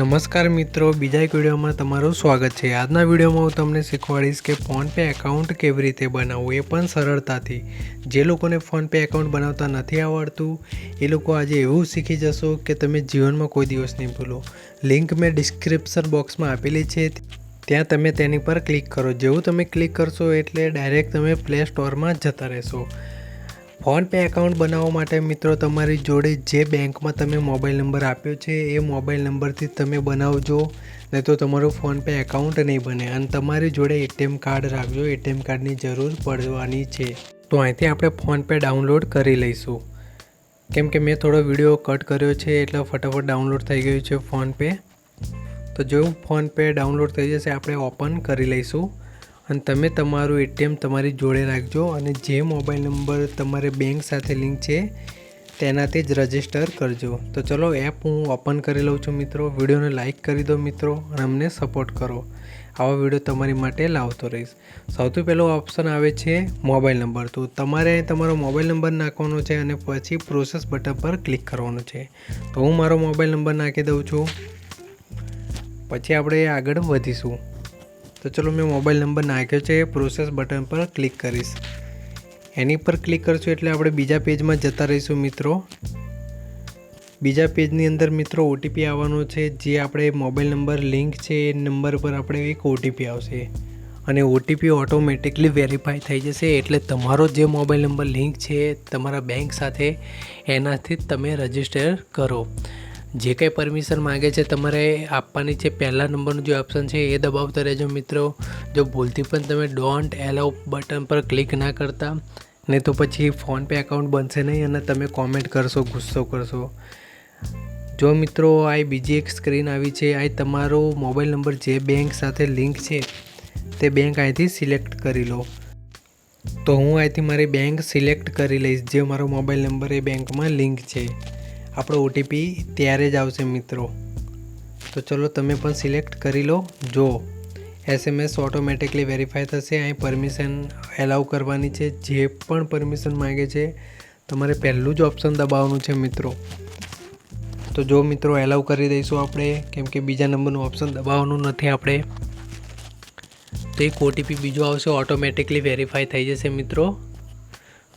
નમસ્કાર મિત્રો, બીજા એક વિડીયોમાં તમારું સ્વાગત છે. આજના વિડીયોમાં હું તમને શીખવાડીશ કે ફોનપે એકાઉન્ટ કેવી રીતે બનાવવું એ પણ સરળતાથી. જે લોકોને ફોનપે એકાઉન્ટ બનાવતા નથી આવડતું, એ લોકો આજે એવું શીખી જશો કે તમે જીવનમાં કોઈ દિવસ નહીં ભૂલો. લિંક મેં ડિસ્ક્રિપ્શન બોક્સમાં આપેલી છે. ત્યાં તમે તેની પર ક્લિક કરો. જેવું તમે ક્લિક કરશો એટલે ડાયરેક્ટ તમે પ્લે સ્ટોરમાં જતા રહેશો. ફોનપે એકાઉન્ટ બનાવવા માટે મિત્રો તમારી જોડે જે બેંકમાં તમે મોબાઈલ નંબર આપ્યો છે, એ મોબાઈલ નંબરથી તમે બનાવજો. નહીં તો તમારું ફોનપે એકાઉન્ટ નહીં બને. અને તમારી જોડે એટીએમ કાર્ડ રાખજો. એટીએમ કાર્ડની જરૂર પડવાની છે. તો અહીંથી આપણે ફોનપે ડાઉનલોડ કરી લઈશું. કેમ કે મેં થોડો વીડિયો કટ કર્યો છે, એટલે ફટાફટ ડાઉનલોડ થઈ ગયું છે ફોનપે તો જેવું ફોનપે ડાઉનલોડ થઈ જશે, આપણે ઓપન કરી લઈશું. અને તમે તમારું એટીએમ તમારી જોડે રાખજો અને જે મોબાઈલ નંબર તમારે બેંક સાથે લિંક છે, તેનાથી જ રજિસ્ટર કરજો. તો ચલો, એપ હું ઓપન કરી લઉં છું મિત્રો. વિડીયોને લાઇક કરી દો મિત્રો અને અમને સપોર્ટ કરો. આવા વીડિયો તમારી માટે લાવતો રહીશ. સૌથી પહેલો ઓપ્શન આવે છે મોબાઈલ નંબર. તો તમારે તમારો મોબાઈલ નંબર નાખવાનો છે અને પછી પ્રોસેસ બટન પર ક્લિક કરવાનું છે. તો હું મારો મોબાઈલ નંબર નાખી દઉં છું. પછી આપણે આગળ વધીશું. તો ચલો મેં મોબાઈલ નંબર નાખ્યો છે પ્રોસેસ બટન પર ક્લિક કરીશ. એની પર ક્લિક કરશું એટલે આપણે બીજા પેજમાં જતા રહીશું મિત્રો. બીજા પેજની અંદર મિત્રો ઓટીપી આવવાનો છે, જે આપણે મોબાઈલ નંબર લિંક છે, એ નંબર પર આપણે એક ઓટીપી આવશે. અને ઓટીપી ઓટોમેટિકલી વેરીફાઈ થઈ જશે એટલે તમારો જે મોબાઈલ નંબર લિંક છે, તમારા બેંક સાથે એનાથી તમે રજિસ્ટર કરો. જે કંઈ પરમિશન માગે છે, તમારે આપવાની છે. પહેલા નંબરનું જે ઓપ્શન છે, એ દબાવતા રહેજો મિત્રો. જો ભૂલથી પણ તમે ડોન્ટ એલાઉ બટન પર ક્લિક ના કરતા નહીં તો પછી ફોનપે એકાઉન્ટ બનશે નહીં અને તમે કોમેન્ટ કરશો, ગુસ્સો કરશો. જો મિત્રો આ બીજી એક સ્ક્રીન આવી છે. આ તમારો મોબાઈલ નંબર જે બેંક સાથે લિંક છે, તે બેંક અહીંથી સિલેક્ટ કરી લો. તો હું અહીંથી મારી બેંક સિલેક્ટ કરી લઈશ, જે મારો મોબાઈલ નંબર એ બેંકમાં લિંક છે. આપણો ઓટીપી ત્યારે જ આવશે મિત્રો. તો ચલો તમે પણ સિલેક્ટ કરી લો. જો એસએમએસ ઓટોમેટિકલી વેરીફાઈ થશે, અહીં પરમિશન એલાઉ કરવાની છે. જે પણ પરમિશન માગે છે, તમારે પહેલું જ ઓપ્શન દબાવવાનું છે મિત્રો. તો જો મિત્રો એલાઉ કરી દઈશું આપણે, કેમ કે બીજા નંબરનું ઓપ્શન દબાવવાનું નથી આપણે. તો એક ઓટીપી બીજો આવશે ઓટોમેટિકલી વેરીફાઈ થઈ જશે મિત્રો.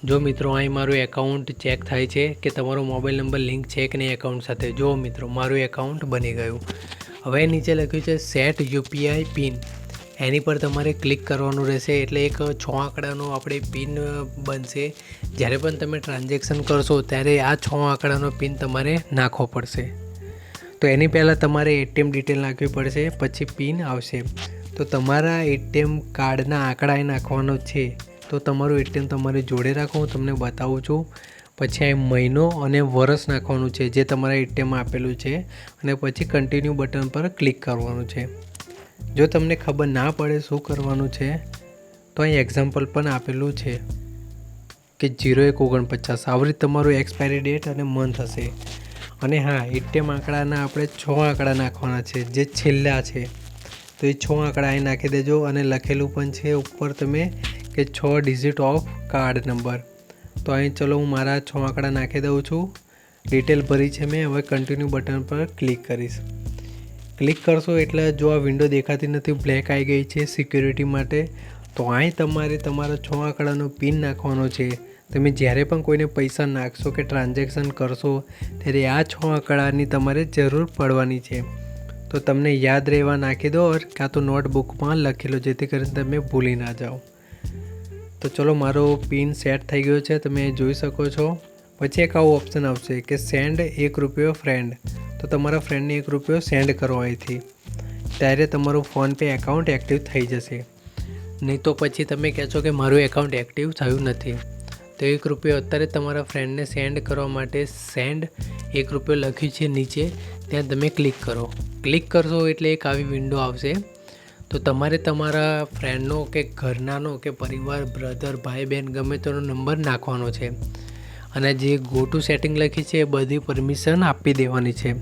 જો મિત્રો, અહીં મારું એકાઉન્ટ ચેક થાય છે કે તમારો મોબાઈલ નંબર લિંક છે કે નહીં એકાઉન્ટ સાથે? જો મિત્રો, મારું એકાઉન્ટ બની ગયું. હવે નીચે લખ્યું છે સેટ યુપીઆઈ પિન. એની પર તમારે ક્લિક કરવાનું રહેશે. એટલે એક છ આંકડાનો આપણે પિન બનશે. જ્યારે પણ તમે ટ્રાન્ઝેક્શન કરશો, ત્યારે આ છ આંકડાનો પિન તમારે નાખવો પડશે. તો એની પહેલાં તમારે એટીએમ ડિટેલ નાખવી પડશે, પછી પિન આવશે. તો તમારા એટીએમ કાર્ડના આંકડા એ નાખવાનો છે. તો તમારું એટીએમ તમારે જોડે રાખો, હું તમને બતાવું છું. પછી અહીં મહિનો અને વરસ નાખવાનું છે, જે તમારા એટીએમમાં આપેલું છે. અને પછી કન્ટિન્યુ બટન પર ક્લિક કરવાનું છે. જો તમને ખબર ના પડે શું કરવાનું છે, તો અહીં એક્ઝામ્પલ પણ આપેલું છે કે જીરો એક ઓગણપચાસ. આવી તમારું એક્સપાયરી ડેટ અને મંથ હશે. અને હા, એટીએમ આંકડાના આપણે છ આંકડા નાખવાના છે, જે છેલ્લા છે. તો એ છ આંકડા અહીં નાખી દેજો અને લખેલું પણ છે, ઉપર તમે કે છ ડિઝિટ ઓફ કાર્ડ નંબર તો અહીં ચલો હું મારા છ આંકડા નાખી દઉં છું. ડિટેલ ભરી છે મેં. હવે કન્ટિન્યુ બટન પર ક્લિક કરીશ. ક્લિક કરશો એટલે જો આ વિન્ડો દેખાતી નથી બ્લેક આવી ગઈ છે સિક્યુરિટી માટે, તો અહીં તમારે તમારા છ આંકડાનો પિન નાખવાનો છે. તમે જ્યારે પણ કોઈને પૈસા નાખશો કે ટ્રાન્ઝેક્શન કરશો, ત્યારે આ છ આંકડાની તમારે જરૂર પડવાની છે. તો તમને યાદ રહેવા નાખી દો કાં તો નોટબુકમાં લખેલો, જેથી કરીને તમે ભૂલી ના જાઓ. તો ચલો મારો પિન સેટ થઈ ગયો છે, તમે જોઈ શકો છો. પછી એક આવું ઓપ્શન આવશે કે સેન્ડ એક રૂપિયો ફ્રેન્ડ તો તમારા ફ્રેન્ડને એક રૂપિયો સેન્ડ કરો અહીંથી. ત્યારે તમારું ફોનપે એકાઉન્ટ એક્ટિવ થઈ જશે. નહીં તો પછી તમે કહેશો કે મારું એકાઉન્ટ એક્ટિવ થયું નથી. તો એક રૂપિયો અત્યારે તમારા ફ્રેન્ડને સેન્ડ કરવા માટે સેન્ડ એક રૂપિયો લખ્યું છે નીચે. ત્યાં તમે ક્લિક કરો. ક્લિક કરશો એટલે એક આવી વિન્ડો આવશે. તો તમારે તમારા ફ્રેન્ડનો કે ઘરનાનો કે પરિવાર બ્રધર ભાઈ બહેન ગમે તેનો નંબર નાખવાનો છે. અને જે ગો ટુ સેટિંગ લખી છે એ બધી પરમિશન આપી દેવાની છે.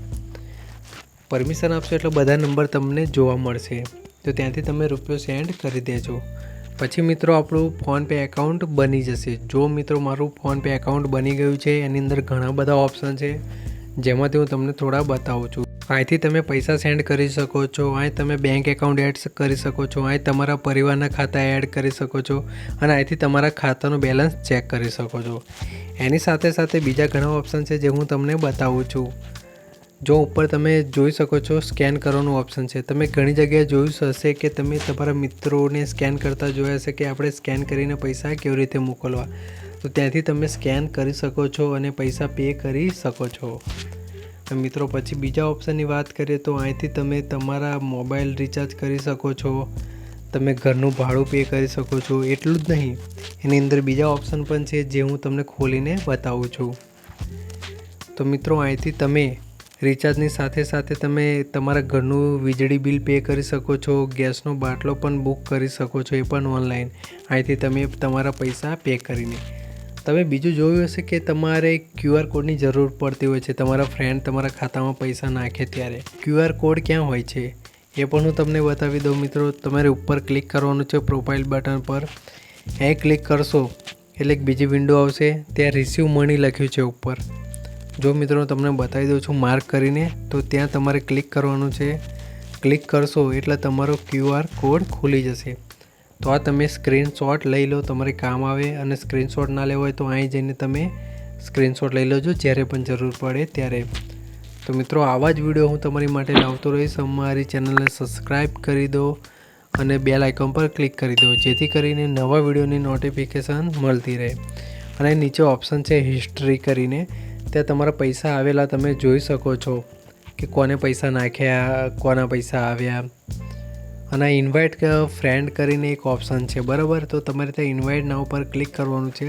પરમિશન આપશો એટલે બધા નંબર તમને જોવા મળશે. તો ત્યાંથી તમે રૂપિયો સેન્ડ કરી દેજો. પછી મિત્રો આપણું ફોનપે એકાઉન્ટ બની જશે. જો મિત્રો મારું ફોનપે એકાઉન્ટ બની ગયું છે, એની અંદર ઘણા બધા ઓપ્શન છે, જેમાંથી હું તમને થોડા બતાવું છું. અહીંથી તમે પૈસા સેન્ડ કરી શકો છો, અહીં તમે બેંક એકાઉન્ટ એડ કરી શકો છો, અહીં તમારા પરિવારના ખાતા એડ કરી શકો છો અને અહીંથી તમારા ખાતાનું બેલેન્સ ચેક કરી શકો છો. એની સાથે સાથે બીજા ઘણા ઓપ્શન છે જે હું તમને બતાવું છું. જો ઉપર તમે જોઈ શકો છો સ્કેન કરવાનું ઓપ્શન છે. તમે ઘણી જગ્યાએ જોયું હશે કે તમે તમારા મિત્રોને સ્કેન કરતા જોયા હશે કે આપણે સ્કેન કરીને પૈસા કેવી રીતે મોકલવા. તો ત્યાંથી તમે સ્કેન કરી શકો છો અને પૈસા પે કરી શકો છો. તો મિત્રો, પછી બીજા ઓપ્શનની વાત કરીએ તો અહીંથી તમે તમારા મોબાઈલ રિચાર્જ કરી શકો છો. તમે ઘરનું ભાડું પે કરી શકો છો. એટલું જ નહીં, એની અંદર બીજા ઓપ્શન પણ છે જે હું તમને ખોલીને બતાવું છું. તો મિત્રો, અહીંથી તમે રિચાર્જની સાથે સાથે તમે તમારા ઘરનું વીજળી બિલ પે કરી શકો છો. ગેસનો બાટલો પણ બુક કરી શકો છો, એ પણ ઓનલાઈન અહીંથી તમે તમારા પૈસા પે કરીને. તમે બીજું જોયું હશે કે તમારે ક્યુઆર કોડની જરૂર પડતી હોય છે. તમારા ફ્રેન્ડ તમારા ખાતામાં પૈસા નાખે ત્યારે ક્યુઆર કોડ ક્યાં હોય છે? એ પણ હું તમને બતાવી દઉં મિત્રો. તમારે ઉપર ક્લિક કરવાનું છે પ્રોફાઇલ બટન પર. એ ક્લિક કરશો એટલે એક બીજી વિન્ડો આવશે. ત્યાં રિસીવ મની લખ્યું છે ઉપર. જો મિત્રો તમને બતાવી દઉં છું માર્ક કરીને, તો ત્યાં તમારે ક્લિક કરવાનું છે. ક્લિક કરશો એટલે તમારો ક્યુઆર કોડ ખુલી જશે. તો આ તમે સ્ક્રીનશોટ લઈ લો, તમારે કામ આવે અને સ્ક્રીનશોટ ના લેવો હોય તો અહીં જઈને તમે સ્ક્રીનશોટ લઈ લેજો, જ્યારે પણ જરૂર પડે ત્યારે. તો મિત્રો, આવા જ વીડિયો હું તમારી માટે લાવતો રહીશ. અમારી ચેનલને સબસ્ક્રાઈબ કરી દો અને બેલ આઇકન પર ક્લિક કરી દો, જેથી કરીને નવા વિડીયોની નોટિફિકેશન મળતી રહે. અને નીચે ઓપ્શન છે હિસ્ટ્રી કરીને. ત્યાં તમારા પૈસા આવેલા તમે જોઈ શકો છો કે કોને પૈસા નાખ્યા, કોના પૈસા આવ્યા. અને ઇન્વાઇટ ફ્રેન્ડ કરીને એક ઓપ્શન છે, બરાબર? તો તમારે ત્યાં ઇન્વાઇટ ના ઉપર ક્લિક કરવાનું છે.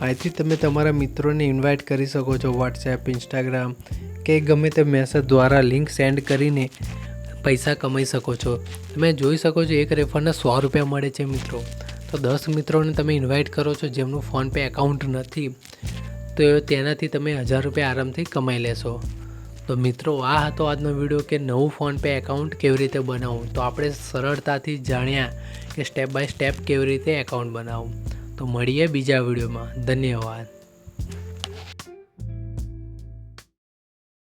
અહીંથી તમે તમારા મિત્રોને ઇન્વાઇટ કરી શકો છો વોટ્સએપ ઇન્સ્ટાગ્રામ કે ગમે તે મેસેજ દ્વારા લિંક સેન્ડ કરીને પૈસા કમાઈ શકો છો. તમે જોઈ શકો છો એક રેફરના સો રૂપિયા મળે છે મિત્રો. તો દસ મિત્રોને તમે ઇન્વાઇટ કરો છો જેમનું ફોનપે એકાઉન્ટ નથી, તો તેનાથી તમે હજાર રૂપિયા આરામથી કમાઈ લેશો. તો મિત્રો, આ હતો આજનો વીડિયો કે નવું ફોનપે એકાઉન્ટ કેવી રીતે બનાવવું? તો આપણે સરળતાથી જાણ્યા કે સ્ટેપ બાય સ્ટેપ કેવી રીતે એકાઉન્ટ બનાવવું. તો મળીએ બીજા વિડીયોમાં. ધન્યવાદ.